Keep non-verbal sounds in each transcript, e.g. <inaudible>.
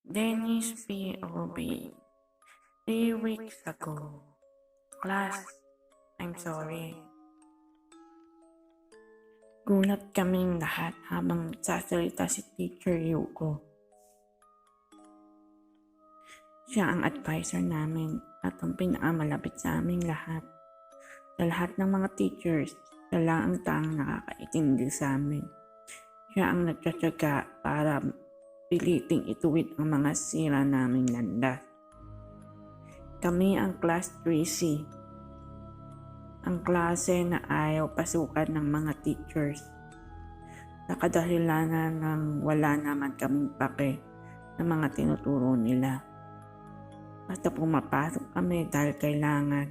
Dennis POB. Three weeks ago. Class, I'm sorry. Gulat kaming lahat habang sasalita si Teacher Yuko. Siya ang advisor namin at ang pinakamalapit sa aming lahat. Sa lahat ng mga teachers, siya lang ang taang nakakaintindi sa amin. Siya ang nagtsatsaga para piliting ituwid ang mga sira naming landas. Kami ang Class 3C. Ang klase na ayaw pasukan ng mga teachers. Kadahilanan ng wala naman kaming pake ng mga tinuturo nila. Basta pumapasok kami dahil kailangan.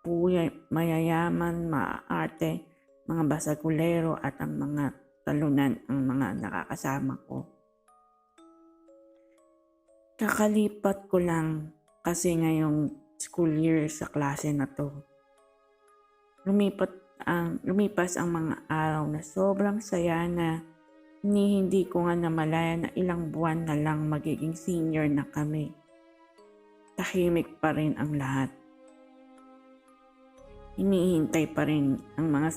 Puya, mayayaman, maaarte, mga basagulero at ang mga talunan ang mga nakakasama ko. Kakalipat ko lang kasi ngayong school year sa klase na to. Lumipat ang lumipas ang mga araw na sobrang saya na ni hindi ko nga namalaya na ilang buwan na lang magiging senior na kami. Tahimik pa rin ang lahat. Hinihintay pa rin ang mga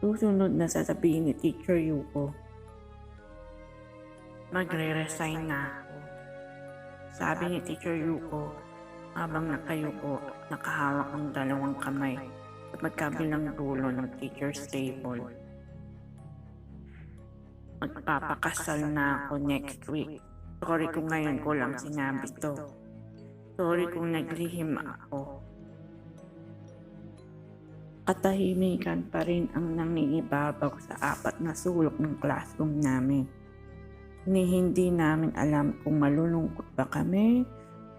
susunod na sasabihin ni Teacher Yuko. Magre-resign na. Sabi ni Teacher Yuko habang nakayuko, nakahawak ang dalawang kamay sa magkabilang dulo ng teacher's table. Magpapakasal na ako next week. Sorry kung ngayon ko lang sinabi to. Sorry kung naglihim ako. Katahimikan pa rin ang nangingibabaw sa apat na sulok ng classroom namin. Ni hindi namin alam kung malulungkot ba kami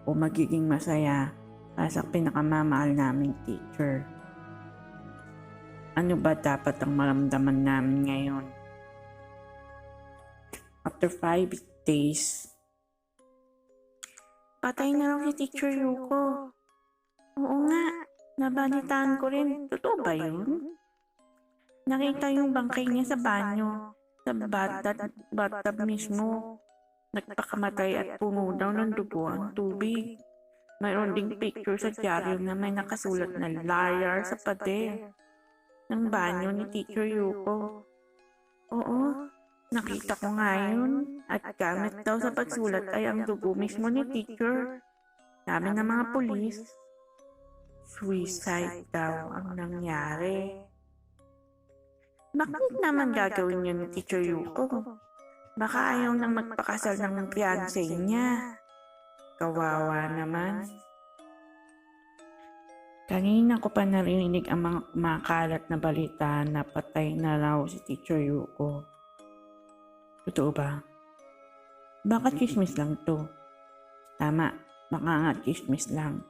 o magiging masaya para sa pinakamamahal naming teacher. Ano ba dapat ang maramdaman namin ngayon? After five days, patay na lang si Teacher Yuko. Oo nga, nabalitaan ko rin. Totoo ba yun? Nakita yung bangkay niya sa banyo, sa bathtub, bathtub mismo. Nagpakamatay at puno daw ng dugo ang tubig. Mayroon ding picture sa dyaryo na may nakasulat na liar sa pader ng banyo ni Teacher Yuko. Oo, nakita ko nga yun. At gamit daw sa pagsulat ay ang dugo mismo ni Teacher. Sabi ng mga pulis, suicide daw ang nangyari. Bakit naman gagawin yun ni Teacher Yuko? Baka ayaw nang magpakasal ng fiancé niya. Kawawa naman. Kanina ko pa narinig ang mga kumakalat na balita na patay na raw si Teacher Yuko. Totoo ba? Baka chismis lang to. Tama, baka nga chismis lang.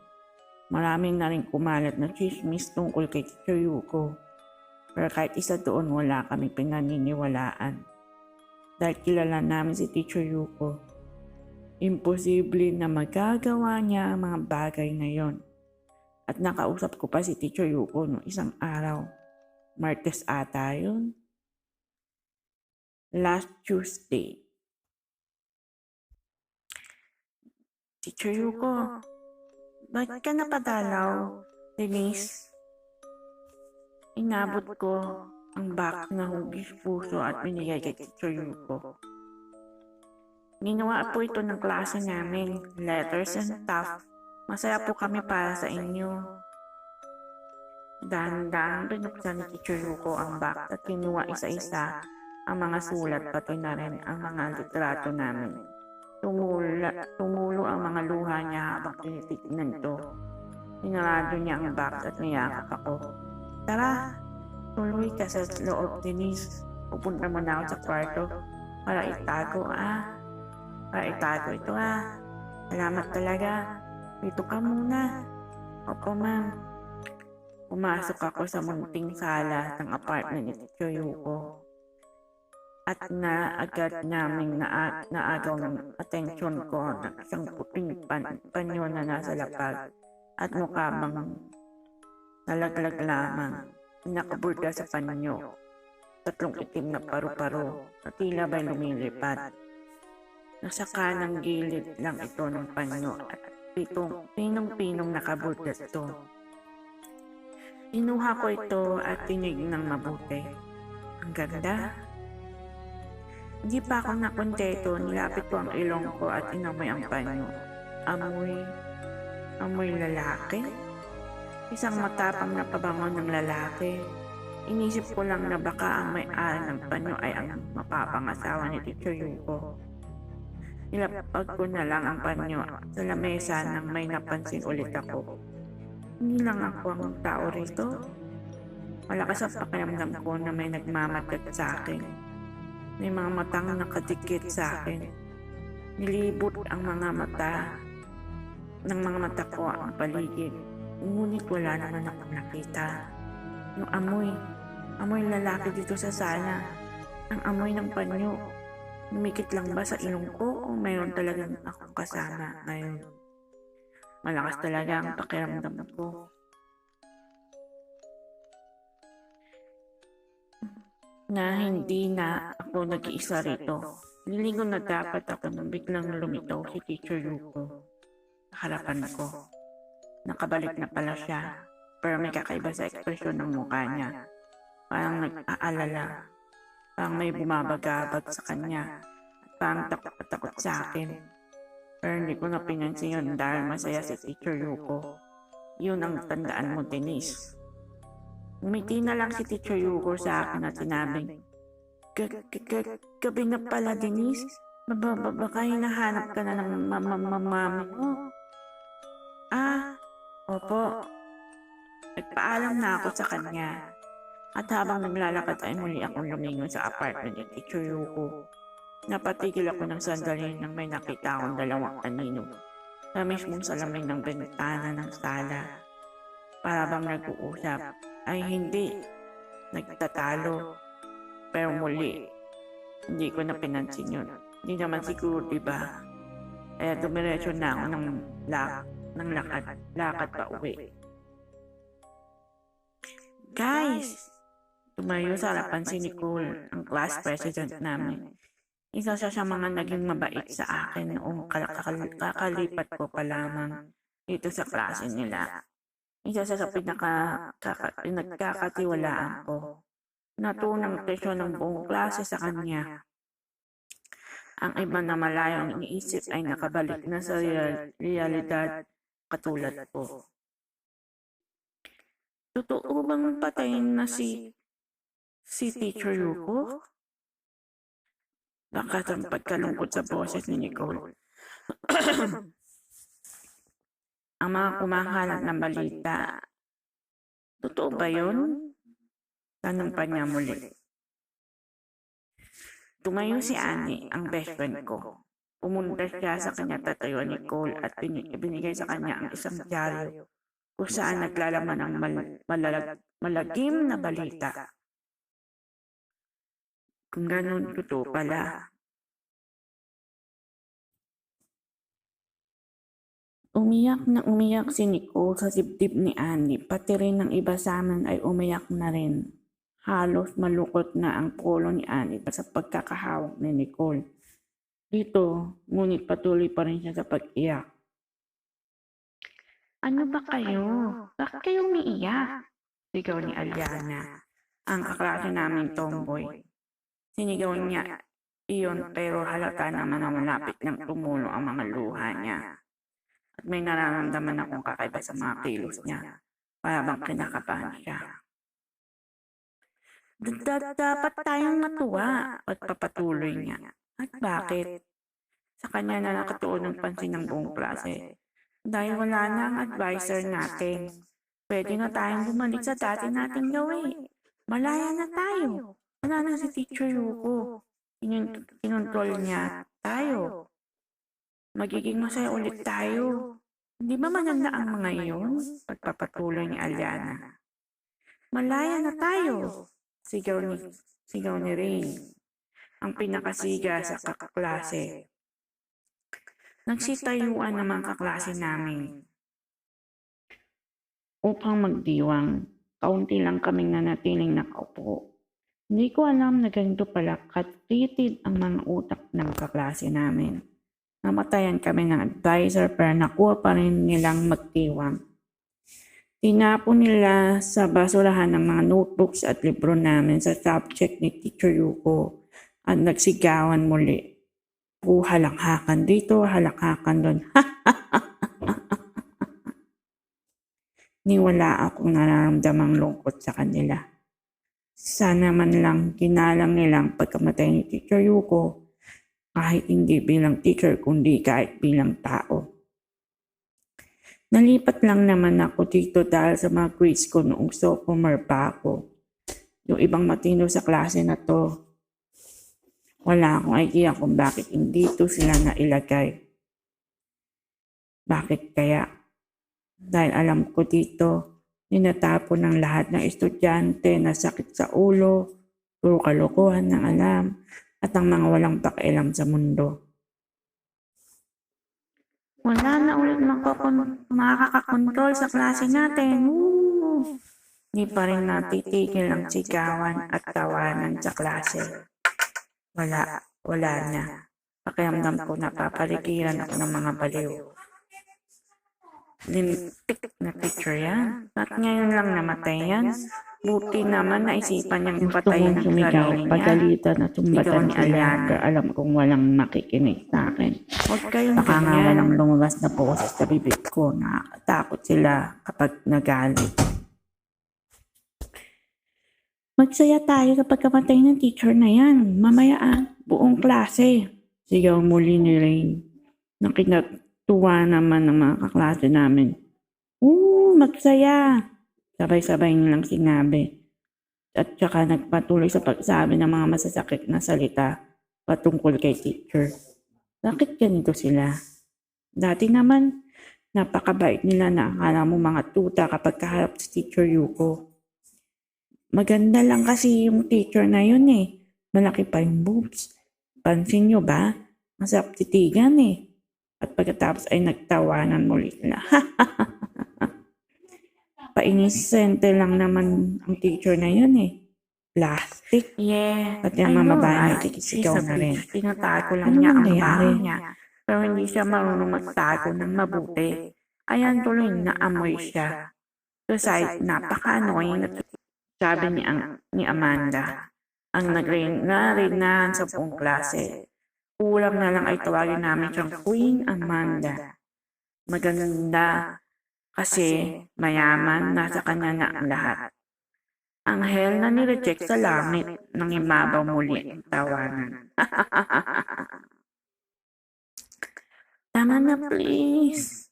Maraming na rin kumalat na chismis tungkol kay Teacher Yuko. Pero kahit isa doon wala kami pinaniniwalaan. Dahil kilala namin si Teacher Yuko. Imposible na magagawa niya ang mga bagay na yon. At nakausap ko pa si Teacher Yuko no isang araw. Martes ata yun. Last Tuesday. Teacher Yuko, bakit ka napadalaw? Denise, inabot ko ang box na hugis puso at binigay kay Teacher Yuko. Ginawa po ito ng klase namin, letters and stuff. Masaya po kami para sa inyo. Dahan-dahan binuksan ni Teacher Yuko ang box at kinuha isa-isa ang mga sulat pati na rin ang mga litrato namin. Tumula, tumulo ang mga luha niya habang tinitignan ito. Sinarado niya ang box at niyakap ako. Tara, tuloy ka sa loob, Denise. Pupunta mo na ako sa kwarto para itago, ah. Para itago ito, ah. Salamat talaga. Dito ka muna. Opo, ma'am. Pumasok ako sa munting sala ng apartment ni Tito Yuko. At na agad naming na naagaw ng atensyon ko ng isang puting pan panyo na nasa lapag at mukha bang nalaglag lamang nakaburga sa panyo. Tatlong itim na paru-paro na tila ba'y lumilipad. Nasa kanang gilid lang ito ng panyo at pitong pinong-pinong nakabulgat to. Kinuha ko ito at tinignan mabuti. Ang ganda. Hindi pa ako nakonteto, nilapit ko ang ilong ko at inamoy ang panyo. Amoy, amoy lalaki. Isang matapang na pabango ng lalaki. Inisip ko lang na baka ang may-ari ng panyo ay ang mapapangasawa ni Teacher Yuko. Nilapag ko na lang ang panyo sa lamesa nang may napansin ulit ako. Hindi lang ako ang tao rito. Malakas ang pakiramdam ko na may nagmamagat sa akin. May mga matang nakadikit sa akin. Nilibot ang mga mata ng mga mata ko ang paligid. Ngunit wala naman akong nakita. Yung amoy, amoy lalaki dito sa sala. Ang amoy ng panyo. Lumikit lang ba sa ilong ko o mayroon talagang akong kasama ngayon? Malakas talaga ang pakiramdam ko. Na hindi na ako nag-iisa rito. Niligo na dapat ako nang biglang lumitaw si Teacher Yuko. Harapan ko. Nakabalik na pala siya. Pero may kakaiba sa ekspresyon ng mukha niya. Parang nag-aalala. Parang may bumabagabag sa kanya. At parang takot na takot sa akin. Pero hindi ko na pinansin yun dahil masaya si Teacher Yuko. Yun ang tandaan mo, Denise. Umiti na lang si Teacher Yuko sa akin at sinabing, "Ga- ga- ga- Gabi na pala, Denise. Baka hinahanap ka na ng mama mo. Opo. Nagpaalam na ako sa kanya. At habang naglalakad ay muli akong lumingon sa apartment ni Teacher Yuko. Napatigil ako ng sandali nang may nakita akong dalawang kanino sa mismong salamin ng bintana ng sala. Para bang nag-uusap ay hindi nagtatalo. Pero muli, hindi ko na pinansin yun. Hindi naman siguro, di ba? Kaya dumiretso na ako ng, lak ng lakad, lakad pa uwi. Guys! Tumayo sa harapan si Nicole, ang class president namin. Isa siya sa mga naging mabait sa akin noong kal- kal- kakalipat ko pa lamang dito sa klase nila. Isa siya sa pinaka kaka, pinagkakatiwalaan ko. Natunang presyo ng buong klase sa kanya. Ang iba na malayo ang iniisip ay nakabalik na sa real, realidad katulad ko. Totoo bang patayin na si si Teacher Yuko? Bakat ang pagkalungkot sa boses ni Nicole. <clears throat> ang mga kumakalat ng balita. Totoo ba yun? Tanong pa niya muli. Tumayo si Annie, ang best friend ko. Pumunta siya sa kanya tatayo ni Cole at bin- binigay sa kanya ang isang dyaryo kung saan naglalaman ng mal- malalag- malagim na balita. Kung ganun, totoo pala. Umiyak na umiyak si Nicole sa dibdib ni Annie, pati rin ng iba sa amin ay umiyak na rin. Halos malukot na ang polo ni Annie sa pagkakahawak ni Nicole. Dito, ngunit patuloy pa rin siya sa pag-iyak. Ano ba kayo? Bakit kayo umiiyak? Sigaw ni Aliana, ang kaklase naming tomboy. Sinigaw niya iyon pero halata naman na malapit ng tumulo ang mga luha niya. At may nararamdaman akong kakaiba sa mga kilos niya. Para bang kinakabahan siya. Da- dapat tayong matuwa at papatuloy niya. At bakit? Sa kanya na nakatuon ng pansin ng buong klase. Dahil wala na ang advisor natin. Pwede na tayong bumalik sa dati nating gawin. Malaya na tayo. Wala na si Teacher Yuko. Kinontrol niya tayo. Magiging masaya ulit tayo. Hindi ba maganda ang mga iyon? Pagpapatuloy ni Aliana. Malaya na tayo. Sigaw ni, sigaw ni Rain. Ang pinakasiga sa kakaklase. Nagsitayuan ng mga kaklase namin. Upang magdiwang, kaunti lang kaming nanatiling nakaupo. Hindi ko alam na ganito pala katitid ang mga utak ng kaklase namin. Namatayan kami ng advisor pero nakuha pa rin nilang magtiwang. Tinapon nila sa basurahan ng mga notebooks at libro namin sa subject ni Teacher Yuko at nagsigawan muli. Puro halakhakan dito, halakhakan doon. <laughs> Ni wala akong nararamdamang lungkot sa kanila. Sana man lang ginalang nilang pagkamatay ni Teacher Yuko kahit hindi bilang teacher kundi kahit bilang tao. Nalipat lang naman ako dito dahil sa mga grades ko noong sophomore pa ako. Yung ibang matino sa klase na to, wala akong idea kung bakit hindi to sila nailagay. Bakit kaya? Dahil alam ko dito, ninatapon ng lahat ng estudyante na sakit sa ulo, puro kalokohan ng alam, at ang mga walang pakialam sa mundo. Wala na ulit makakakontrol sa klase natin. Woo! Di pa rin natitigil ang sigawan at tawanan sa klase. Wala, wala na. Pakiramdam ko napapaligiran ako ng mga baliw. Lintik na picture yan. At ngayon lang namatay yan. Buti naman naisipan niyang Gusto patayin ang sumigaw, sarili niya. pagalitan at Sigaw tumbatan ni. Pero alam kong walang makikinig sa akin. Huwag kayong Baka nga ganyan. walang lumabas na boses sa bibig ko. Nakakatakot sila kapag nagalit. Magsaya tayo kapag kamatay ng teacher na yan. Mamaya ah, buong klase. Sigaw muli ni Rain. Na kinatuwa naman ng mga kaklase namin. Oo, magsaya. Sabay-sabay nilang sinabi. At saka nagpatuloy sa pagsabi ng mga masasakit na salita patungkol kay teacher. Bakit ganito sila? Dati naman, napakabait nila na akala mo mga tuta kapag kaharap si teacher Yuko. Maganda lang kasi yung teacher na yun eh. Malaki pa yung boobs. Pansin nyo ba? Masarap titigan eh. At pagkatapos ay nagtawanan muli sila. <laughs> Painisente lang naman ang teacher na yun eh. Plastic. Yeah. Pati ang mga babae ay kikisigaw na rin. Tinatago lang Ano niya ang bahay niya. Pero hindi siya marunong magtago ng mabuti. Ayan tuloy naamoy siya. Besides, napaka-annoying at sabi ni, ang, ni Amanda. Ang nagre-narinahan sa buong klase. Kulang na lang ay tawagin namin siyang Queen Amanda. Maganda kasi mayaman nasa kanya na ang lahat. Anghel na nireject sa langit nang imabaw muli ang tawanan. <laughs> Tama na please.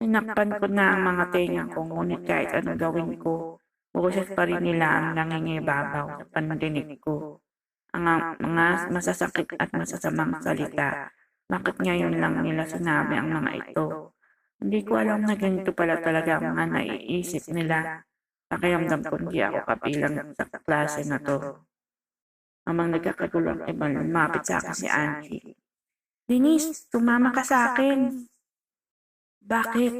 Tinakpan ko na ang mga tenga ko ngunit kahit ano gawin ko, boses pa rin nila ang nangingibabaw sa pandinig ko. Ang mga masasakit at masasamang salita. Bakit ngayon lang nila sinabi ang mga ito? Hindi ko alam na ganito pala talaga ang mga naiisip nila. Pakiramdam ko hindi ako kabilang sa klase na to. Amang nagkakagulo ang iba, lumapit sa akin si Angie. Denise, tumama ka sa akin. Bakit?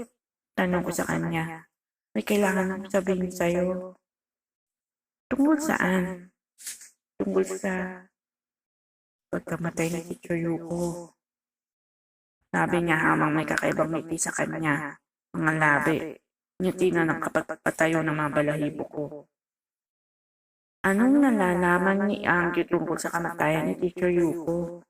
Tanong ko sa kanya. May kailangan sabihin sa'yo. Tungkol saan? Tungkol sa pagkamatay ni Teacher Yuko. Sabi niya hamang may kakaibang ngiti sa kanya. Mga labi. Ngiti na ng kapagpatayo ng mga balahibo ko. Anong nalalaman ni Angie tungkol sa kamatayan ni Teacher Yuko?